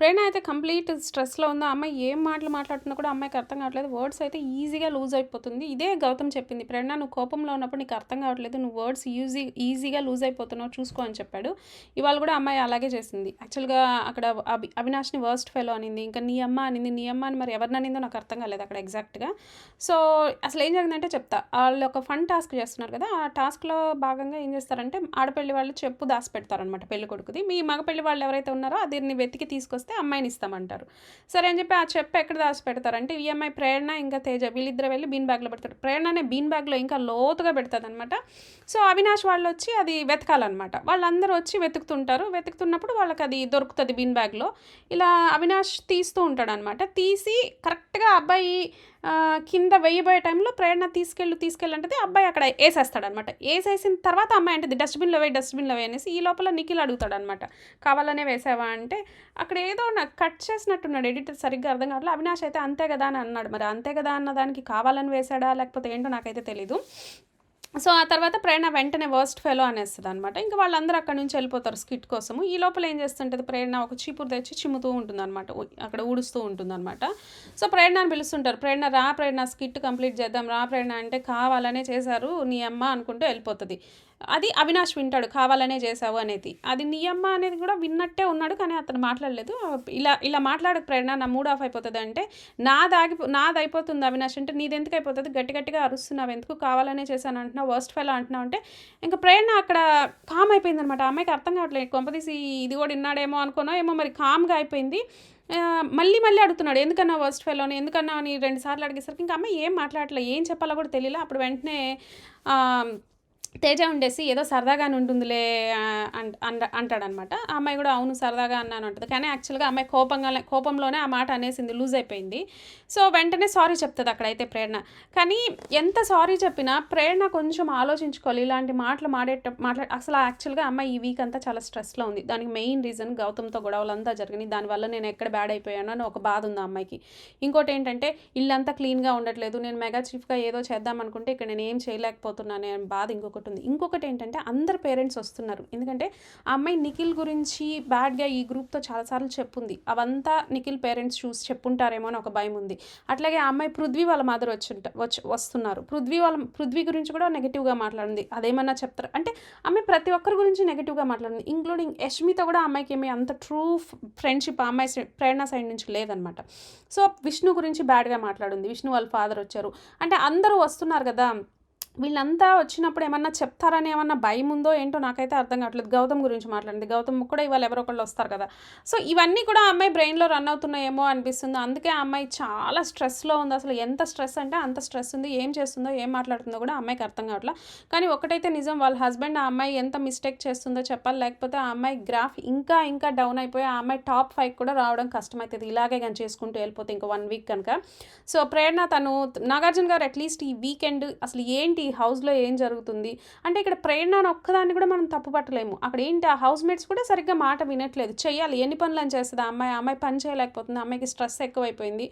ప్రేరణ అయితే కంప్లీట్ స్ట్రెస్‌లో ఉందో అమ్మాయి ఏం మాటలు మాట్లాడుతున్నా కూడా అమ్మాయికి అర్థం కావట్లేదు. వర్డ్స్ అయితే ఈజీగా లూజ్ అయిపోతుంది. ఇదే గౌతమ్ చెప్పింది. "ప్రేరణ నువ్వు కోపంలో ఉన్నప్పుడు నీకు అర్థం కావట్లేదు. నువ్వు వర్డ్స్ ఈజీ ఈజీగా లూజ్ అయిపోతున్నావు చూసుకో" అని చెప్పాడు. ఇవాళ కూడా అమ్మాయి అలాగే చేసింది. యాక్చువల్‌గా అక్కడ అభి అవినాష్‌ని వర్స్ట్ ఫెలో అనింది. ఇంకా నీ అమ్మ అనింది. నీ అమ్మ అని మరి ఎవరిని అనిందో నాకు అర్థం కాలేదు అక్కడ ఎగ్జాక్ట్‌గా. సో, అసలు ఏం జరిగిందంటే చెప్తా. వాళ్ళు ఒక ఫన్ టాస్క్ చేస్తున్నారు కదా! ఆ టాస్క్‌లో భాగంగా ఏం చేస్తారంటే ఆడపల్లి వాళ్ళు చెప్పు దాసిపెడతారనమాట పెళ్ళికొడుకుది. మీ మగ పెళ్ళి వాళ్ళు ఎవరైతే ఉన్నారో దీన్ని వెతికి వస్తే అమ్మాయిని ఇస్తామంటారు. సరే అని చెప్పి ఆ చెప్పు ఎక్కడ దాచిపెడతారంటే ఈ అమ్మాయి ప్రేరణ ఇంకా తేజ వీళ్ళిద్దరు వెళ్ళి బీన్ బ్యాగ్‌లో పెడతారు. ప్రేరణనే బీన్ బ్యాగ్‌లో ఇంకా లోతుగా పెడతదనమాట. సో, అవినాష్ వాళ్ళు వచ్చి అది వెతకాలనమాట. వాళ్ళందరూ వచ్చి వెతుకుతుంటారు. వెతుకుతున్నప్పుడు వాళ్ళకి అది దొరుకుతుంది బీన్ బ్యాగ్‌లో. ఇలా అవినాష్ తీస్తూ ఉంటాడనమాట. తీసి కరెక్ట్‌గా అబ్బాయి కింద వెయ్యబోయే టైంలో ప్రేరణ తీసుకెళ్ళు తీసుకెళ్ళు అబ్బాయి అక్కడ వేసేస్తాడనమాట వేసేసిన తర్వాత అమ్మాయి అంటది డస్ట్‌బిన్‌లో వేయి డస్ట్‌బిన్‌లో వేయి అనేసి. ఈ లోపల నిఖిల్ అడుగుతాడనమాట. కావాలనే వేసావా అంటే అక్కడ ఏదో నాకు కట్ చేసినట్టున్నాడు ఎడిటర్ సరిగ్గా అర్థం కావట్లేదు అవినాష్ అయితే అంతే కదా అని అన్నాడు. మరి అంతే కదా అన్న దానికి కావాలని వేసాడా లేకపోతే ఏంటో నాకైతే తెలీదు. సో, ఆ తర్వాత ప్రేరణ వెంటనే వర్స్ట్ ఫెలో అనేస్తుంది అనమాట ఇంకా వాళ్ళందరూ అక్కడ నుంచి వెళ్ళిపోతారు స్కిట్ కోసము. ఈ లోపల ఏం చేస్తుంటది ప్రేరణ ఒక చీపురు తెచ్చి చిమ్ముతూ ఉంటుంది అనమాట అక్కడ ఊడుస్తూ ఉంటుందనమాట. సో, ప్రేరణను పిలుస్తుంటారు. ప్రేరణ రా ప్రేరణ స్కిట్ కంప్లీట్ చేద్దాం రా ప్రేరణ అంటే కావాలనే చేశారు నీ అమ్మ అనుకుంటూ వెళ్ళిపోతుంది అది అవినాష్ వింటాడు కావాలనే చేశావు అనేది. అది నీ అమ్మ అనేది కూడా విన్నట్టే ఉన్నాడు. కానీ అతను మాట్లాడలేదు. ఇలా ఇలా మాట్లాడక ప్రేరణ నా మూడ్ ఆఫ్ అయిపోతుంది అంటే నాదాగి నాదైపోతుంది అవినాష్ అంటే నీదెందుకు అయిపోతుంది గట్టి గట్టిగా అరుస్తున్నావు ఎందుకు కావాలనే చేశాను అంటున్నావు వర్స్ట్ ఫైల్ అంటున్నావు అంటే ఇంకా ప్రేరణ అక్కడ కామ్ అయిపోయిందనమాట. అనమాట అమ్మాయికి అర్థం కావట్లేదు కొంపదీసి ఇది కూడా విన్నాడేమో అనుకోనో ఏమో మరి కామ్‌గా అయిపోయింది. మళ్ళీ మళ్ళీ అడుగుతున్నాడు. ఎందుకన్నా వర్స్ట్ ఫెలోని ఎందుకన్నా అని రెండు సార్లు అడిగేసరికి ఇంకా అమ్మాయి ఏం మాట్లాడలే ఏం చెప్పాలో కూడా తెలియలే. అప్పుడు వెంటనే తేజ ఉండేసి ఏదో సరదాగానే ఉంటుందిలే అంట అంటాడనమాట. ఆ అమ్మాయి కూడా అవును సరదాగా అన్నాను అంటుంది కానీ యాక్చువల్‌గా అమ్మాయి కోపంగానే కోపంలోనే ఆ మాట అనేసింది. లూజ్ అయిపోయింది. సో, వెంటనే సారీ చెప్తుంది అక్కడైతే ప్రేరణ. కానీ ఎంత సారీ చెప్పినా ప్రేరణ కొంచెం ఆలోచించుకోవాలి. ఇలాంటి మాటలు మాడేట మాట్లాడ అసలు యాక్చువల్‌గా అమ్మాయి ఈ వీక్ అంతా చాలా స్ట్రెస్‌లో ఉంది. దానికి మెయిన్ రీజన్ గౌతమ్‌తో గొడవలంతా జరిగినాయి. దానివల్ల నేను ఎక్కడ బ్యాడ్ అయిపోయాను అని ఒక బాధ ఉంది ఆ అమ్మాయికి. ఇంకోటేంటంటే ఇల్లంతా క్లీన్‌గా ఉండట్లేదు. నేను మెగా చీఫ్‌గా ఏదో చేద్దాం అనుకుంటే ఇక్కడ నేను ఏం చేయలేకపోతున్నాను అని బాధ ఇంకొకటి ఉంది. ఇంకొకటి ఏంటంటే అందరు పేరెంట్స్ వస్తున్నారు. ఎందుకంటే ఆ అమ్మాయి నిఖిల్ గురించి బ్యాడ్‌గా ఈ గ్రూప్‌తో చాలా సార్లు చెప్పుంది. అవంతా నిఖిల్ పేరెంట్స్ చూసి చెప్పుంటారేమో అని ఒక భయం ఉంది. అట్లాగే ఆ అమ్మాయి పృథ్వీ వాళ్ళ మదర్ వచ్చింట వచ్చి వస్తున్నారు. పృథ్వీ వాళ్ళ పృథ్వీ గురించి కూడా నెగిటివ్గా మాట్లాడింది. అదేమన్నా చెప్తారు అంటే అమ్మాయి ప్రతి ఒక్కరి గురించి నెగిటివ్గా మాట్లాడింది. ఇంక్లూడింగ్ యష్మితో కూడా అమ్మాయికి ఏమీ అంత ట్రూ ఫ్రెండ్‌షిప్ ఆ అమ్మాయి ప్రేరణ సైడ్ నుంచి లేదనమాట. సో, విష్ణు గురించి బ్యాడ్‌గా మాట్లాడింది. విష్ణు వాళ్ళ ఫాదర్ వచ్చారు. అంటే అందరూ వస్తున్నారు కదా! వీళ్ళంతా వచ్చినప్పుడు ఏమన్నా చెప్తారని ఏమన్నా భయం ఉందో ఏంటో నాకైతే అర్థం కావట్లేదు. గౌతమ్ గురించి మాట్లాడింది. గౌతమ్ కూడా ఇవాళ ఎవరో ఒకళ్ళు వస్తారు కదా! సో, ఇవన్నీ కూడా ఆ అమ్మాయి బ్రెయిన్‌లో రన్ అవుతున్నాయేమో అనిపిస్తుంది. అందుకే ఆ అమ్మాయి చాలా స్ట్రెస్‌లో ఉంది. అసలు ఎంత స్ట్రెస్ అంటే అంత స్ట్రెస్ ఉంది. ఏం చేస్తుందో, ఏం మాట్లాడుతుందో కూడా అమ్మాయికి అర్థం కావట్లేదు కానీ ఒకటైతే నిజం వాళ్ళ హస్బెండ్ ఆ అమ్మాయి ఎంత మిస్టేక్ చేస్తుందో చెప్పాలి. లేకపోతే ఆ అమ్మాయి గ్రాఫ్ ఇంకా ఇంకా డౌన్ అయిపోయి ఆ అమ్మాయి టాప్ ఫైవ్ కూడా రావడం కష్టమవుతుంది ఇలాగే కానీ చేసుకుంటూ వెళ్ళిపోతే ఇంకా వన్ వీక్ కనుక. సో, ప్రేరణ తను నాగార్జున గారు అట్‌లీస్ట్ ఈ వీకెండ్ అసలు ఏంటి హౌస్‌లో ఏం జరుగుతుంది? అంటే ఇక్కడ ప్రేరణని ఒక్కదాన్ని కూడా మనం తప్పు పట్టలేము. అక్కడ ఏంటి ఆ హౌస్ మేట్స్ కూడా సరిగ్గా మాట వినట్లేదు. చేయాలి ఎన్ని పనులని చేస్తుంది ఆ అమ్మాయి. అమ్మాయి పని చేయలేకపోతుంది. అమ్మాయికి స్ట్రెస్ ఎక్కువైపోయింది.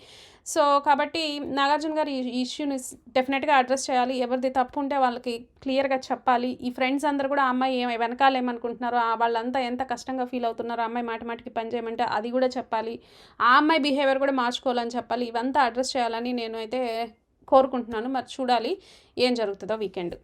సో, కాబట్టి నాగార్జున గారు ఈ ఇష్యూని డెఫినెట్గా అడ్రస్ చేయాలి. ఎవరిది తప్పు ఉంటే వాళ్ళకి క్లియర్‌గా చెప్పాలి. ఈ ఫ్రెండ్స్ అందరూ కూడా అమ్మాయి ఏమై వెనకాల ఏమనుకుంటున్నారో వాళ్ళంతా ఎంత కష్టంగా ఫీల్ అవుతున్నారో అమ్మాయి మాట మాటికి పని చేయమంటే అది కూడా చెప్పాలి. ఆ అమ్మాయి బిహేవియర్ కూడా మార్చుకోవాలని చెప్పాలి. ఇవంతా అడ్రస్ చేయాలని నేను అయితే కోరుకుంటున్నాను. మరి చూడాలి ఏం జరుగుతుందో వీకెండ్.